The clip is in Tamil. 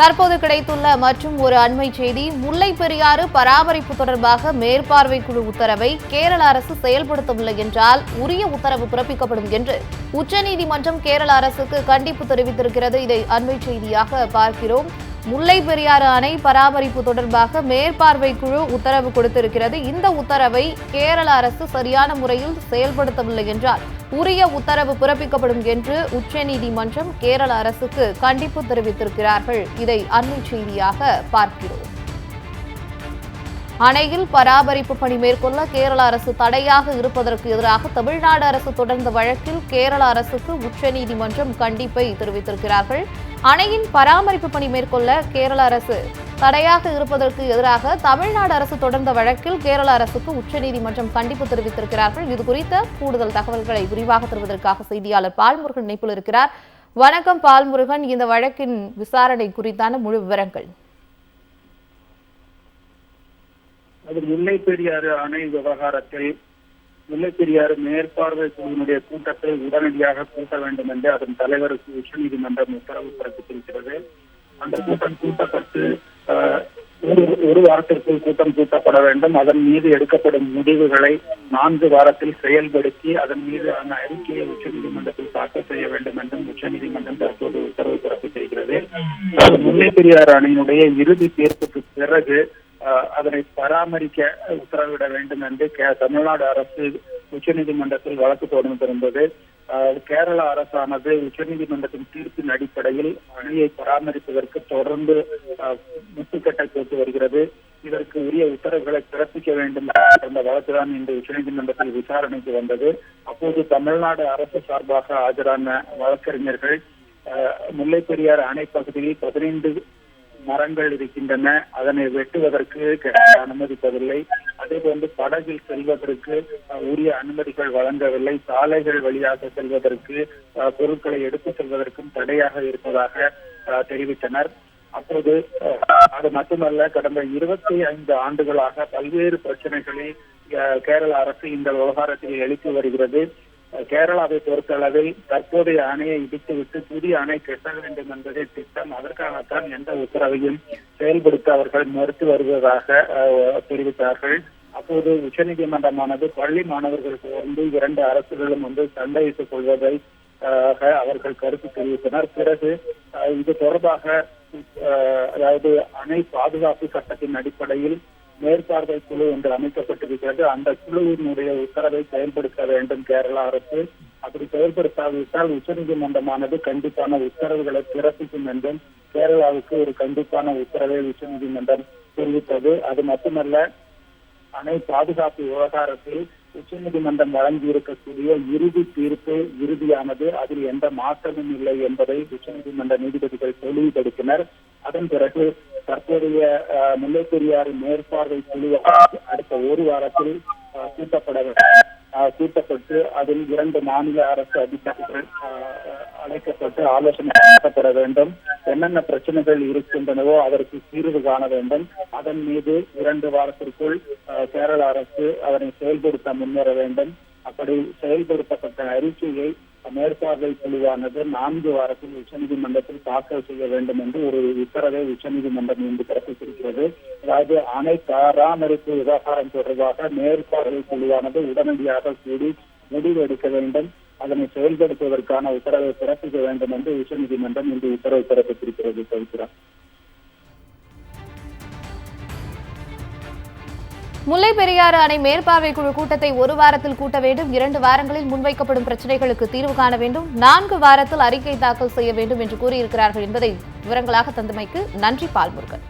தற்போது கிடைத்துள்ள மற்றும் ஒரு அண்மை செய்தி முல்லை பெரியாறு பராமரிப்பு தொடர்பாக மேற்பார்வை குழு உத்தரவை கேரள அரசு செயல்படுத்தவில்லை என்றால் உரிய உத்தரவு பிறப்பிக்கப்படும் என்று உச்சநீதிமன்றம் கேரள அரசுக்கு கண்டிப்பு தெரிவித்திருக்கிறது. இதை அண்மை செய்தியாக பார்க்கிறோம். முல்லை பெரியாறு அணை பராமரிப்பு தொடர்பாக மேற்பார்வை குழு உத்தரவு கொடுத்திருக்கிறது. இந்த உத்தரவை கேரள அரசு சரியான முறையில் செயல்படுத்தவில்லை என்றால் உரிய உத்தரவு பிறப்பிக்கப்படும் என்று உச்சநீதிமன்றம் கேரள அரசுக்கு கண்டிப்பு தெரிவித்திருக்கிறார்கள். இதை அண்மை செய்தியாக பார்க்கிறோம். அணையில் பராமரிப்பு பணி மேற்கொள்ள கேரள அரசு தடையாக இருப்பதற்கு எதிராக தமிழ்நாடு அரசு தொடர்ந்த வழக்கில் கேரள அரசுக்கு உச்சநீதிமன்றம் கண்டிப்பை தெரிவித்திருக்கிறார்கள். அணையின் பராமரிப்பு பணி மேற்கொள்ள கேரள அரசு தடையாக இருப்பதற்கு எதிராக தமிழ்நாடு அரசு தொடர்ந்த வழக்கில் கேரள அரசுக்கு உச்சநீதிமன்றம் கண்டிப்பு தெரிவித்திருக்கிறார்கள். இது குறித்த கூடுதல் தகவல்களை விரிவாக தருவதற்காக செய்தியாளர் பால்முருகன் இணைப்பில் இருக்கிறார். வணக்கம் பால்முருகன். இந்த வழக்கின் விசாரணை குறித்தான முழு விவரங்கள். அது முல்லை பெரியாறு அணை விவகாரத்தில் முல்லை பெரியாறு மேற்பார்வை குழுவினுடைய கூட்டத்தை உடனடியாக கூட்ட வேண்டும் என்று அதன் தலைவருக்கு உச்சநீதிமன்றம் உத்தரவு பிறப்பித்திருக்கிறது. அந்த கூட்டம் கூட்டப்பட்டு ஒரு ஒரு வாரத்திற்குள் கூட்டம் கூட்டப்பட வேண்டும். அதன் மீது எடுக்கப்படும் முடிவுகளை நான்கு வாரத்தில் செயல்படுத்தி அதன் மீது அந்த அறிக்கையை உச்சநீதிமன்றத்தில் தாக்கல் செய்ய வேண்டும் என்றும் உச்சநீதிமன்றம் தற்போது உத்தரவு பிறப்பித்திருக்கிறது. அதாவது முல்லை பெரியாறு அணையினுடைய இறுதி தீர்ப்புக்கு பிறகு அதனை பராமரிக்க உத்தரவிட வேண்டும் என்று கே- தமிழ்நாடு அரசு உச்சநீதிமன்றத்தில் வழக்கு தொடர்ந்திருந்தது கேரள அரசானது உச்சநீதிமன்றத்தின் தீர்ப்பின் அடிப்படையில் அணையை பராமரிப்பதற்கு தொடர்ந்து முட்டுக்கட்டை போட்டு வருகிறது. இதற்கு உரிய உத்தரவுகளை பிறப்பிக்க வேண்டும் என்ற வழக்குதான் இன்று உச்சநீதிமன்றத்தில் விசாரணைக்கு வந்தது. அப்போது தமிழ்நாடு அரசு சார்பாக ஆஜரான வழக்கறிஞர்கள் ஆஹ் முல்லை அணை பகுதியில் பதினைந்து மரங்கள் இருக்கின்றன அதனை வெட்டுவதற்கு கிடைக்க அனுமதிப்பதில்லை. அதே போன்று படகில் செல்வதற்கு உரிய அனுமதிகள் வழங்கவில்லை. சாலைகள் வழியாக செல்வதற்கு அஹ், பொருட்களை எடுத்து செல்வதற்கும் தடையாக இருப்பதாக அஹ், தெரிவித்தனர். அப்போது அது மட்டுமல்ல கடந்த இருபத்தி ஐந்து ஆண்டுகளாக பல்வேறு பிரச்சனைகளை கேரள அரசு இந்த விவகாரத்தில் எழுப்பி வருகிறது. கேரளாவை பொறுத்தளவில் தற்போதைய அணையை இடித்துவிட்டு புதிய அணை கட்ட வேண்டும் என்பதே திட்டம். அதற்காகத்தான் எந்த உத்தரவையும் செயல்படுத்த அவர்கள் மறுத்து வருவதாக தெரிவித்தார்கள். அப்போது உச்சநீதிமன்றமானது பள்ளி மாணவர்களுக்கு வந்து இரண்டு அரசுகளும் வந்து சண்டையிட்டுக் கொள்வதை அவர்கள் கருத்து தெரிவித்தனர். பிறகு அஹ், இது தொடர்பாக அதாவது அணை பாதுகாப்பு சட்டத்தின் அடிப்படையில் மேற்பார்வை குழு ஒன்று அமைக்கப்பட்டிருக்கிறது. அந்த குழுவினுடைய உத்தரவை செயல்படுத்த வேண்டும் கேரள அரசு. அப்படி செயல்படுத்தாவிட்டால் உச்சநீதிமன்றமானது கண்டிப்பான உத்தரவுகளை பிறப்பிக்கும் என்றும் கேரளாவுக்கு ஒரு கண்டிப்பான உத்தரவை உச்சநீதிமன்றம் தெரிவித்தது. அது மட்டுமல்ல அணை பாதுகாப்பு விவகாரத்தில் உச்சநீதிமன்றம் வழங்கியிருக்கக்கூடிய இறுதி தீர்ப்பு இறுதியானது. அதில் எந்த மாற்றமும் இல்லை என்பதை உச்சநீதிமன்ற நீதிபதிகள் தெளிவுபடுத்தினர். அதன் பிறகு தற்போதைய அஹ், பெரியாறு மேற்பார்வை குழு அடுத்த ஒரு வாரத்தில் கூட்டப்பட கூட்டப்பட்டு அதில் இரண்டு மாநில அரசு அதிகாரிகள் அழைக்கப்பட்டு ஆலோசனை நடத்தப்பட வேண்டும். என்னென்ன பிரச்சனைகள் இருக்கின்றனவோ அதற்கு தீர்வு காண வேண்டும். அதன் மீது இரண்டு வாரத்திற்குள் கேரள அரசு அதனை செயல்படுத்த முன்வர வேண்டும். அப்படி செயல்படுத்தப்பட்ட அறிக்கையை மேற்பார்வை குழுவானது நான்கு வாரத்தில் உச்சநீதிமன்றத்தில் தாக்கல் செய்ய வேண்டும் என்று ஒரு உத்தரவை உச்சநீதிமன்றம் இன்று பிறப்பித்திருக்கிறது. அதாவது அணை பராமரிப்பு விவகாரம் தொடர்பாக மேற்பார்வை குழுவானது உடனடியாக கூடி முடிவு எடுக்க வேண்டும். அதனை செயல்படுத்துவதற்கான உத்தரவை பிறப்பிக்க வேண்டும் என்று உச்சநீதிமன்றம் இன்று உத்தரவு பிறப்பித்திருக்கிறது சொல்கிறார் முல்லை பெரியாறு அணை மேற்பார்வை குழு கூட்டத்தை ஒரு வாரத்தில் கூட்ட வேண்டும். இரண்டு வாரங்களில் முன்வைக்கப்படும் பிரச்சனைகளுக்கு தீர்வு காண வேண்டும். நான்கு வாரத்தில் அறிக்கை தாக்கல் செய்ய வேண்டும் என்று கூறியிருக்கிறார்கள் என்பதை விவரங்களாக தந்தமைக்கு நன்றி பால்முருகன்.